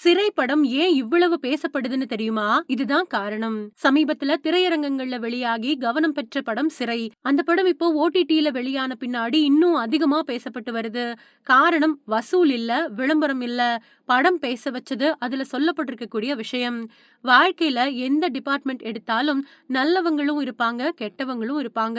சிறை படம் ஏன் இவ்வளவு பேசப்படுதுன்னு தெரியுமா? இதுதான் காரணம். சமீபத்துல திரையரங்கங்கள்ல வெளியாகி கவனம் பெற்ற படம் சிறை. அந்த படம் இப்போ ஓடிடியில வெளியான பின்னாடி இன்னும் அதிகமா பேசப்பட்டு வருது. காரணம் வசூல் இல்ல விளம்பரம் இல்ல. படம் பேச வச்சது அதுல சொல்லப்பட்டிருக்கக்கூடிய விஷயம். வாழ்க்கையில எந்த டிபார்ட்மெண்ட் எடுத்தாலும் நல்லவங்களும் இருப்பாங்க கெட்டவங்களும் இருப்பாங்க.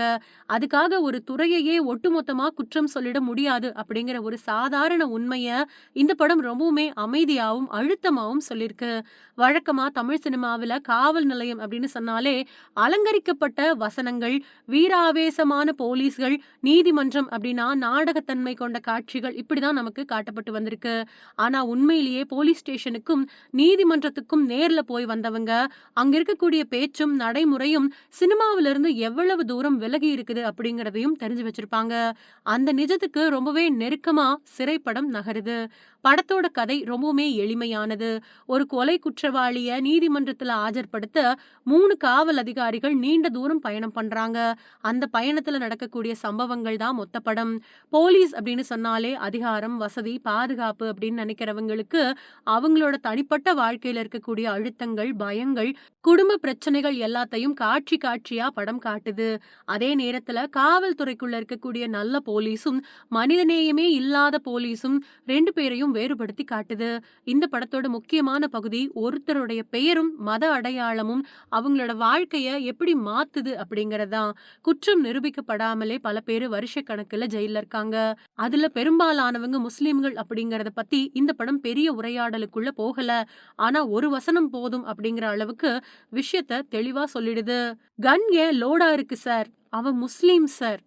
அதுக்காக ஒரு துறையையே ஒட்டுமொத்தமா குற்றம் சொல்லிட முடியாது அப்படிங்கிற ஒரு சாதாரண உண்மைய இந்த படம் ரொம்பவுமே அமைதியாவும் அழுத்தமாகவும் சொல்லியிருக்கு வழக்கமா தமிழ் சினிமாவில் காவல் நிலையம் அப்படின்னு சொன்னாலே அலங்கரிக்கப்பட்ட வசனங்கள் வீராவேசமான போலீஸ்கள் நீதிமன்றம் அப்படின்னா நாடகத்தன்மை கொண்ட காட்சிகள் இப்படிதான் நமக்கு காட்டப்பட்டு வந்திருக்கு. ஆனா உண்மையிலேயே போலீஸ் ஸ்டேஷனுக்கும் நீதிமன்றத்துக்கும் நேர்ல போய் வந்தவங்க அங்க இருக்கக்கூடிய பேச்சும் நடைமுறையும் சினிமாவிலிருந்து எவ்வளவு தூரம் விலகி இருக்குது அப்படிங்கறதையும் தெரிஞ்சு வச்சிருப்பாங்க. அந்த நிஜத்துக்கு ரொம்பவே நெருக்கமா சிறைப்படம் நகருது. படத்தோட கதை ரொம்பவுமே எளிமையானது ஒரு கொலை குற்றவாளிய நீதிமன்றத்துல ஆஜர்படுத்த மூணு காவல் அதிகாரிகள் நீண்ட தூரம் பயணம் பண்றாங்க. அந்த பயணத்துல நடக்கக்கூடிய சம்பவங்கள் தான் மொத்த படம் போலீஸ் அப்படின்னு சொன்னாலே அதிகாரம் வசதி பாதுகாப்பு அப்படின்னு நினைக்கிறவங்களுக்கு அவங்களோட தனிப்பட்ட வாழ்க்கையில இருக்கக்கூடிய அழுத்தங்கள் பயங்கள் குடும்ப பிரச்சனைகள் எல்லாத்தையும் காட்சி காட்சியா படம் காட்டுது. அதே நேரத்துல காவல்துறைக்குள்ள இருக்கக்கூடிய நல்ல போலீஸும் மனிதநேயமே இல்லாத போலீஸும் ரெண்டு பேரையும் வேறுபடுத்தி காட்டுது. இந்த படத்தை படத்தோட முக்கியமான பகுதி ஒருத்தருடைய பெயரும் மத அடையாளமும் அவங்களோட வாழ்க்கைய எப்படி மாத்துது அப்படிங்கறதான். குற்றம் நிரூபிக்கப்படாமலே பல பேரு வருஷ கணக்குல ஜெயில இருக்காங்க. அதுல பெரும்பாலானவங்க முஸ்லிம்கள் அப்படிங்கறத பத்தி இந்த படம் பெரிய உரையாடலுக்குள்ள போகல. ஆனா ஒரு வசனம் போதும் அப்படிங்கிற அளவுக்கு விஷயத்த தெளிவா சொல்லிடுது. கன் ஏன் லோடா இருக்கு சார். அவன் முஸ்லீம் சார்.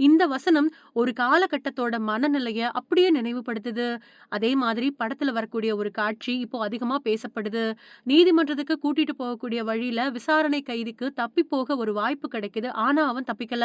இந்த வசனம் ஒரு காலகட்டத்தோட மனநிலைய அப்படியே நினைவுபடுத்துது. அதே மாதிரி படத்துல வரக்கூடிய ஒரு காட்சி இப்போ அதிகமா பேசப்படுது. நீதிமன்றத்துக்கு கூட்டிட்டு போகக்கூடிய வழியில விசாரணை கைதிக்கு தப்பி போக ஒரு வாய்ப்பு கிடைக்குது. ஆனா அவன் தப்பிக்கல.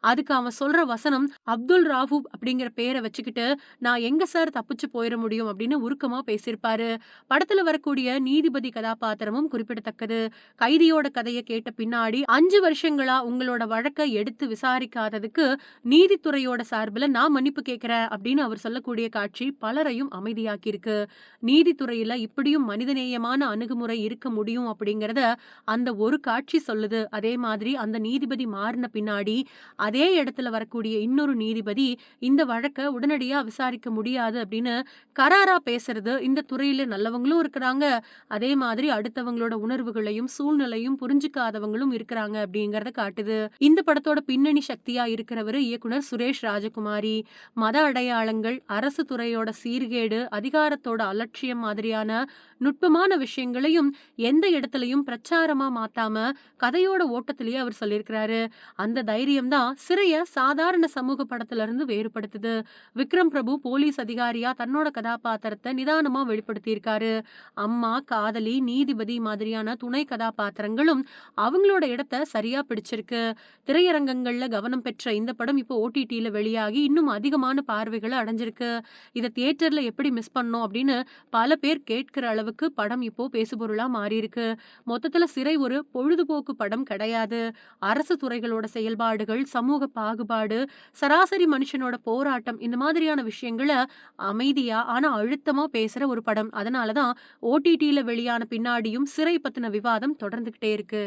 அதுக்கு அவன் சொல்ற வசனம் அப்துல் ராஃபு அப்படிங்கிற பேரை வச்சுக்கிட்டு நான் எங்க சார் தப்பிச்சு போயிட முடியும் அப்படின்னு உருக்கமா பேசியிருப்பாரு. படத்துல வரக்கூடிய நீதிபதி கதாபாத்திரமும் குறிப்பிடத்தக்கது. கைதியோட கதையை கேட்ட பின்னாடி அஞ்சு வருஷங்களா உங்களோட வழக்கை எடுத்து விசாரிக்காததுக்கு நீதித்துறையோட சார்பில் நான் மன்னிப்பு கேட்கிறேன் அப்படின்னு அவர் சொல்லக்கூடிய காட்சி பலரையும் அமைதியாக்கி இருக்கு நீதித்துறையில இப்படியும் மனிதநேயமான அணுகுமுறை இருக்க முடியும் அப்படிங்கிறத அந்த ஒரு காட்சி சொல்லுது. அதே மாதிரி அந்த நீதிபதி மாறின பின்னாடி அதே இடத்துல வரக்கூடிய இன்னொரு நீதிபதி இந்த வழக்கை உடனடியா விசாரிக்க முடியாது அப்படின்னு கராரா பேசுறது. இந்த துறையில நல்லவங்களும் இருக்கிறாங்க. அதே மாதிரி அடுத்தவங்களோட உணர்வுகளையும் சூழ்நிலையும் புரிஞ்சுக்காதவங்களும் இருக்கிறாங்க அப்படிங்கறத காட்டுது. இந்த படத்தோட பின்னணி சக்தியா இருக்கிறவர் இயக்குனர் சுரேஷ் ராஜகுமாரி. மத அடையாளங்கள் அரசு துறையோட சீர்கேடு அதிகாரத்தோட அலட்சியம் மாதிரியான நுட்பமான விஷயங்களையும் எந்த இடத்துலையும் பிரச்சாரமா மாத்தாம கதையோட ஓட்டத்திலேயே அவர் சொல்லியிருக்கிறாரு. அந்த தைரியம் தான் சிறைய சாதாரண சமூக படத்துல இருந்து வேறுபடுத்துது. விக்ரம் பிரபு போலீஸ் அதிகாரியா தன்னோட கதாபாத்திரத்தை நிதானமா வெளிப்படுத்தியிருக்காரு. அம்மா காதலி நீதிபதி மாதிரியான துணை கதாபாத்திரங்களும் அவங்களோட இடத்த சரியா பிடிச்சிருக்கு. திரையரங்கங்கள்ல கவனம் பெற்ற இந்த படம் இப்போ ஓடிடியில வெளியாகி இன்னும் அதிகமான பார்வைகளை அடைஞ்சிருக்கு. இதை தியேட்டர்ல எப்படி மிஸ் பண்ணோம் அப்படின்னு பல பேர் கேட்கிற அளவுக்கு படம் இப்போ பேசுபொருளா மாறியிருக்கு. மொத்தத்தில் மொத்தத்துல சிறை ஒரு பொழுதுபோக்கு படம் கிடையாது. அரசு துறைகளோட செயல்பாடுகள் சமூக பாகுபாடு சராசரி மனுஷனோட போராட்டம் இந்த மாதிரியான விஷயங்களை அமைதியா ஆனா அழுத்தமா பேசுற ஒரு படம். அதனால தான் ஓடிடியில வெளியான பின்னாடியும் சிறை பத்தின விவாதம் தொடர்ந்துகிட்டே இருக்கு.